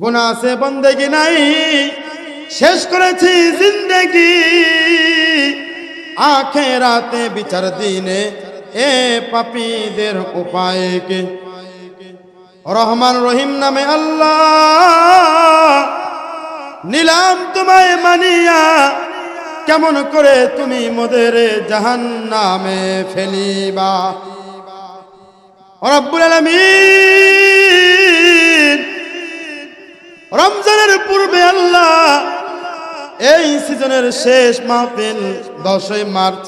গুণা আছে বন্দেগি নাই। শেষ করেছি জিন্দেগি। আখে রাতে বিচার দিনে এ পাপীদের উপায় কে রহমান রহিম নামে আল্লাহ। নিলাম তোমায় মানিয়া, কেমন করে তুমি মোদের জাহান নামে ফেলিবা? রব্বুল আলামিন। রমজানের পূর্বে আল্লাহ এই সিজনের শেষ মাহফিল দশই মার্চ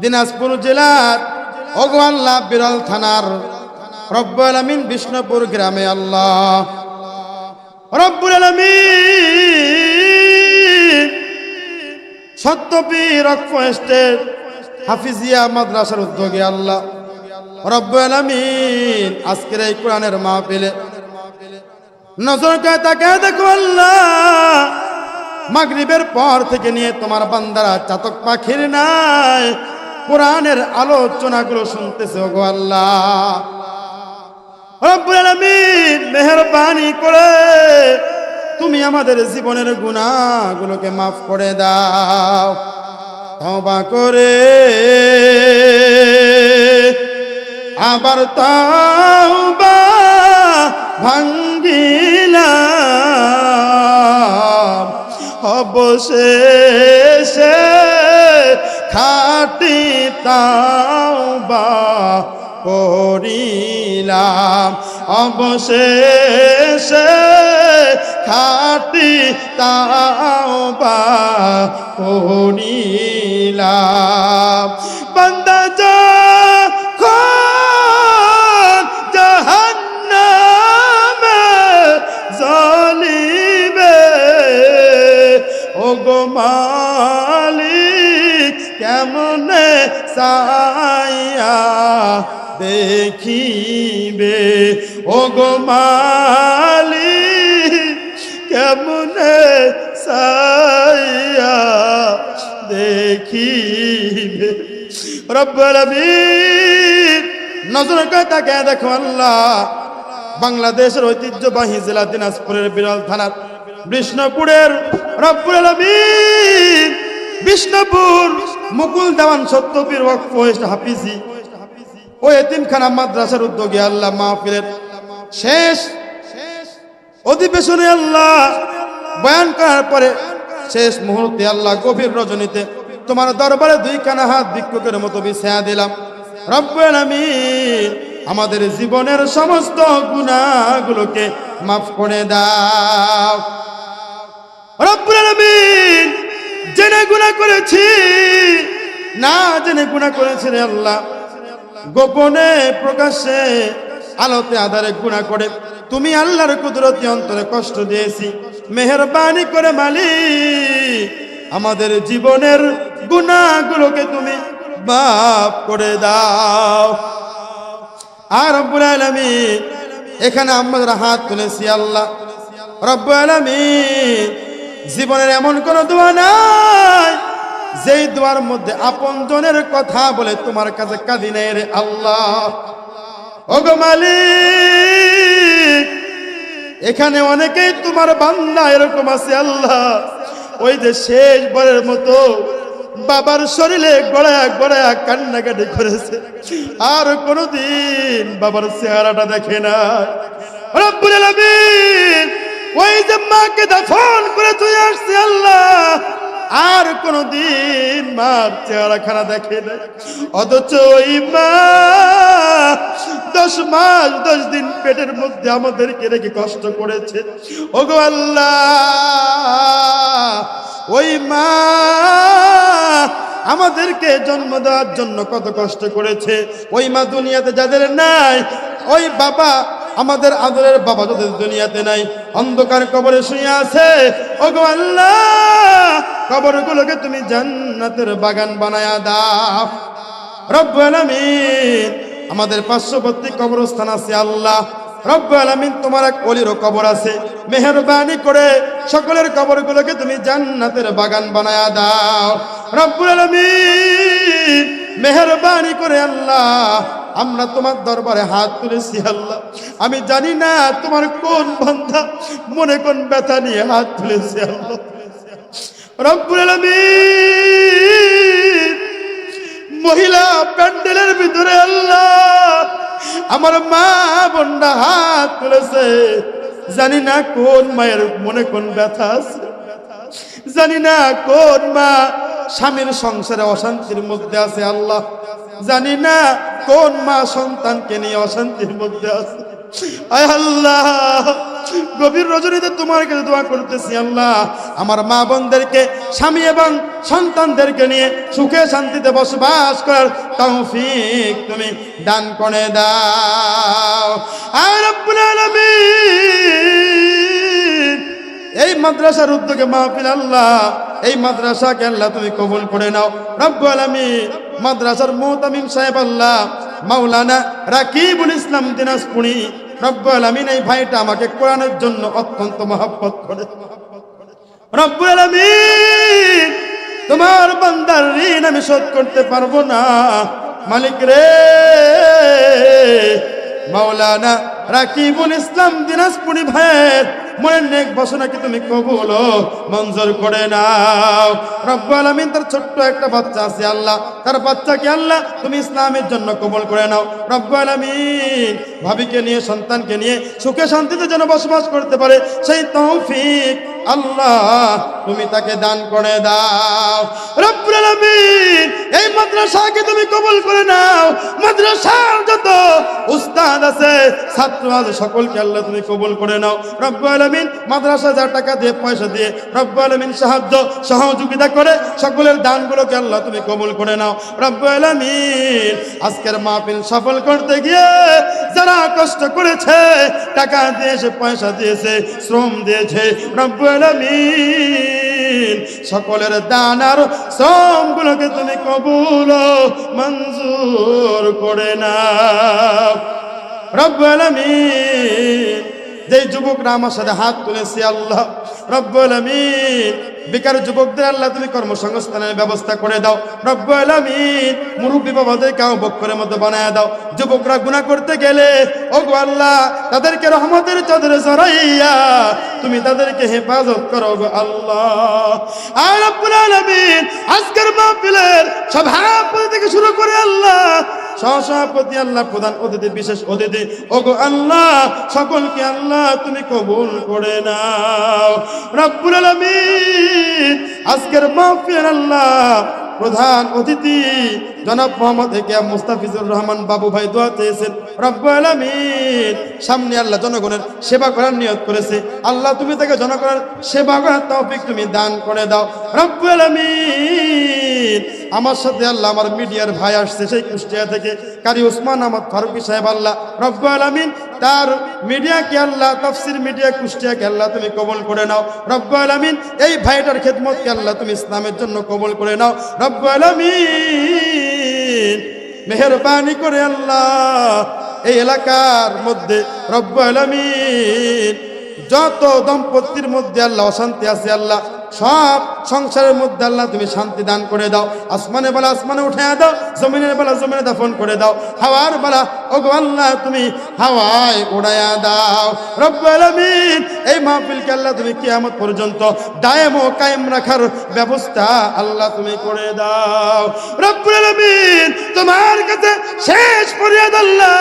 দিনাজপুর জেলার অগোয়াল্লা বিরল থানার রব্বুল আলামিন বিষ্ণুপুর গ্রামে আল্লাহ। রব্বুল আলামিন সত্যপীর অক্ফেস্টের হাফিজিয়া মাদ্রাসার উদ্যোগে আল্লাহ। রব্বুল আলামিন আজকের এই কোরআনের মাহফিলে নজর কে তাকে, দেখো মাগরিবের পর থেকে নিয়ে তোমার বান্দারা চাতক পাখির নাই। কোরআনের আলোচনাগুলো শুনতেছে, ওগো আল্লাহ। মেহেরবানি করে তুমি আমাদের জীবনের গুনাহগুলোকে মাফ করে দাও, তওবা করে। আবার তাওবা অবশেষে খাটি তাওবা করিলাম। অবশেষে খাটি তাওবা করিলাম। বান্দা গো মালিক, কেমনে সাইয়া দেখিবে? ও গো মালিক, কেমনে সাইয়া দেখিবে? রব্বুল আলামিন, নজর তাকে দেখো আল্লাহ, বাংলাদেশের ঐতিহ্যবাহী জেলা দিনাজপুরের বিরল থানার বিষ্ণুপুরের রব্বুল আলামিন, বিষ্ণুপুর মুকুল দেওয়ান সত্যপীর ওয়াকফ হাফিজি, ও এতিমখানা মাদ্রাসার উদ্যোগে আল্লাহ মাহফিলের শেষ অধিবেশনে আল্লাহ বয়ান করার পরে শেষ মুহূর্তে আল্লাহ গভীর রজনীতে তোমার দরবারে দুই কানা হাত ভিক্ষুকের মতো বিছায়া দিলাম। রব্বুল আমি আমাদের জীবনের সমস্ত গুনাহগুলোকে মাফ করে দাও। আলামিন জেনে গুনাহ করেছি। না জেনে গুনাহ করেছি রে আল্লাহ। গোপনে প্রকাশ্যে আলোতে আধারে গুণা করে। তুমি আল্লাহর কুদরতি অন্তরে কষ্ট দিয়েছি। মেহরবানি করে মালিক, আমাদের জীবনের গুণাগুলোকে তুমি মাফ করে দাও। আর রব্বুল আলামিন, এখানে আমাদের হাত তুলেছি আল্লাহ। রব্বুল আলামিন জীবনের এমন কোন দোয়া নাই। যেই দোয়ার মধ্যে আপন জনের কথা বলে তোমার কাছে কাঁদি রে আল্লাহ। ওগো মালিক, এখানে অনেকেই তোমার বান্দা এরকম আছে আল্লাহ। ওই যে শেষবারের মতো বাবার শরীরে গড়ায় গড়ায় কান্নাকাটি করেছে। আর কোনোদিন বাবার চেহারাটা দেখে না ওই যে মাকে দাফন করে তুই আসছি, আল্লাহ। আর কোনদিন মার চেহারা খানা দেখে না অথচ ওই মা দশ মাস, দশ দিন পেটের মধ্যে আমাদেরকে রেখে কষ্ট করেছে। ওগো আল্লাহ, ওই মা আমাদেরকে জন্ম দেওয়ার জন্য কত কষ্ট করেছে। ওই মা দুনিয়াতে যাদের নাই, ওই বাবা আমাদের আদরের বাবা যাদের দুনিয়াতে নাই, অন্ধকার কবরে শুয়ে আছে, ওগো আল্লাহ, কবরগুলোকে তুমি জান্নাতের বাগান বানায়া দাও। রব্বুল আমাদের পার্শ্ববর্তী কবরস্থান আছে আল্লাহ। রব্বুল আলামিন, তোমার এক অলিরও কবর আছে। মেহেরবানি করে সকলের কবরগুলোকে তুমি জান্নাতের বাগান বানায়া দাও। রব্বুল আলামিন, মেহেরবানি করে আল্লাহ আমরা তোমার দরবারে হাত তুলেছি আল্লাহ। আমি জানি না তোমার কোন বান্ধা মনে কোন ব্যথা নিয়ে হাত তুলেছি আল্লাহ। মহিলা প্যান্ডেলের ভিতরে আল্লাহ, আমার মা বোনরা হাত তুলেছে। জানি না কোন মায়ের মনে কোন ব্যথা আছে। জানি না কোন মা স্বামীর সংসারে অশান্তির মধ্যে আছে আল্লাহ। জানি না কোন মা সন্তানকে নিয়ে অশান্তির মধ্যে আছে। আয় আল্লাহ, গভীর রজনীতে তোমার কাছে দোয়া করতেছি আল্লাহ। আমার মা বোনদেরকে, স্বামী এবং সন্তানদেরকে নিয়ে সুখে শান্তিতে বসবাস করার তৌফিক তুমি দান করে দাও। আর এই মাদ্রাসার উদ্যোগে মাহফিল আল্লাহ, এই মাদ্রাসাকে আল্লাহ তুমি কবুল করে নাও। রব্বুল আলামিন। মাদ্রাসার মুহতামিম সাহেব আল্লাহ, মাওলানা রাকিবুল ইসলাম দিনাজপুরি, রব্বুল আলামিন এই ভাইটা আমাকে কোরআনের জন্য অত্যন্ত মহব্বত করে। রব্বুল আলামিন, তোমার বান্দার ঋণ আমি শোধ করতে পারব না। মালিক রে, মাওলানা রাকিবুল ইসলাম দিনাজপুরি ভাইয়ের মনের নেক বাসনাকে তুমি কবুল, মঞ্জুর করে নাও। রব্বুল আমিন তার ছোট্ট একটা বাচ্চা আছে আল্লাহ। তার বাচ্চাকে আল্লাহ তুমি ইসলামের জন্য কবল করে নাও। রব্বুল আমিন ভাবিকে নিয়ে, সন্তানকে নিয়ে সুখে শান্তিতে যেন বসবাস করতে পারে, সেই তৌফিক আল্লাহ, তুমি তাকে দান করে দাও। রব্বুল আলামিন, এই মাদ্রাসাকে তুমি কবুল করে নাও। মাদ্রাসার যত উস্তাদ আছে, ছাত্র আছে, সকলকে আল্লাহ তুমি কবুল করে নাও। রব্বুল আলামিন, মাদ্রাসা যা টাকা দিয়ে, পয়সা দিয়ে রব্বুল আলামিন সাহায্য, সহযোগিতা করে সকলের দানগুলোকে আল্লাহ তুমি কবুল করে নাও। রব্বুল আলামিন, আজকের মাহফিল সফল করতে গিয়ে যারা কষ্ট করেছে, টাকা দিয়েছে, পয়সা দিয়েছে, শ্রম দিয়েছে, রব্বুল আলামিন। সকলের দান আর শ্রমগুলোকে তুমি কবুল মঞ্জুর করে না রব্বুল আলামিন। যেই যুবকরা আমার সাথে হাত তুলেছে, আল্লাহ রব্বুল বেকার যুবকদের আল্লাহ তুমি কর্মসংস্থানের ব্যবস্থা করে দাও। রব্বুল মুরব্বী বাবাদের কাউ বক্ষরের মতো বানায় দাও। যুবকরা গুনাহ করতে গেলে ও গো আল্লাহ, তাদেরকে রহমতের চাদরে জড়াইয়া তুমি তাদেরকে হেফাজত করো গো আল্লাহ। আর রব্বুল আলামিন আজকের মাহফিলের সভাপতি থেকে শুরু করে আল্লাহ সহসভাপতি আল্লাহ, প্রধান অতিথি, বিশেষ অতিথি। ওগো আল্লাহ, সকলকে আল্লাহ, তুমি কবুল করে নাও। রব্বুল আলামিন, আজকের মাহফিল আল্লাহ, প্রধান অতিথি, জনাব মোহাম্মদ একে মুস্তাফিজুর রহমান বাবু ভাই দোয়া চেয়েছেন। রব্বুল আলামিন, সামনে আল্লাহ জনগণের সেবা করার নিয়ত করেছে। আল্লাহ, তুমি তাকে জনগণের সেবা করার তৌফিক তুমি দান করে দাও। রব্বুল আলামিন আমার সাথে আল্লাহ আমার মিডিয়ার ভাই আসছে, সেই কুষ্টিয়া থেকে। কারি উসমান আহমদ ফারুকি সাহেব আল্লাহ, রব্বুল আলামিন, তার মিডিয়াকে আল্লাহ, তাফসির মিডিয়া কুষ্টিয়াকে আল্লাহ তুমি কবল করে নাও। রব্বুল আলামিন, এই ভাইটার খেদমতকে আল্লাহ তুমি ইসলামের জন্য কবল করে নাও। রব্বুল আলামিন, মেহরবানি করে আল্লাহ, এই এলাকার মধ্যে রব্বুল আলামিন, যত দম্পতির মধ্যে আল্লাহ অশান্তি আছে আল্লাহ সব সংসারের মধ্যে আল্লাহ তুমি শান্তি দান করে দাও। আসমানে বেলা আসমানে উঠে দাও, জমিনের বেলা জমিনে দাফন করে দাও। হাওয়ার বেলা ওগো আল্লাহ, তুমি হাওয়ায় উড়াইয়া দাও। রব্বুল এই মাহফিলকে আল্লাহ তুমি কিয়ামত পর্যন্ত দায়েম ও কায়েম রাখার ব্যবস্থা আল্লাহ তুমি করে দাও। রব্বুল আলামিন, তোমার কাছে শেষ ফরিয়াদ আল্লাহ,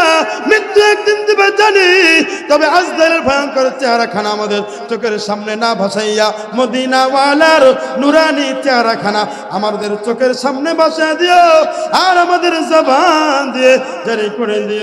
মৃত্যু একদিন দিবে জানি, তবে আজদারের ভয়ঙ্কর চেহারা খানা আমাদের চোখের সামনে না ভাসাইয়া মদিনাওয়ালার নুরানি চেহারা খানা আমাদের চোখের সামনে বসা দিও, আর আমাদের জবান দিয়ে জারি করে দিও।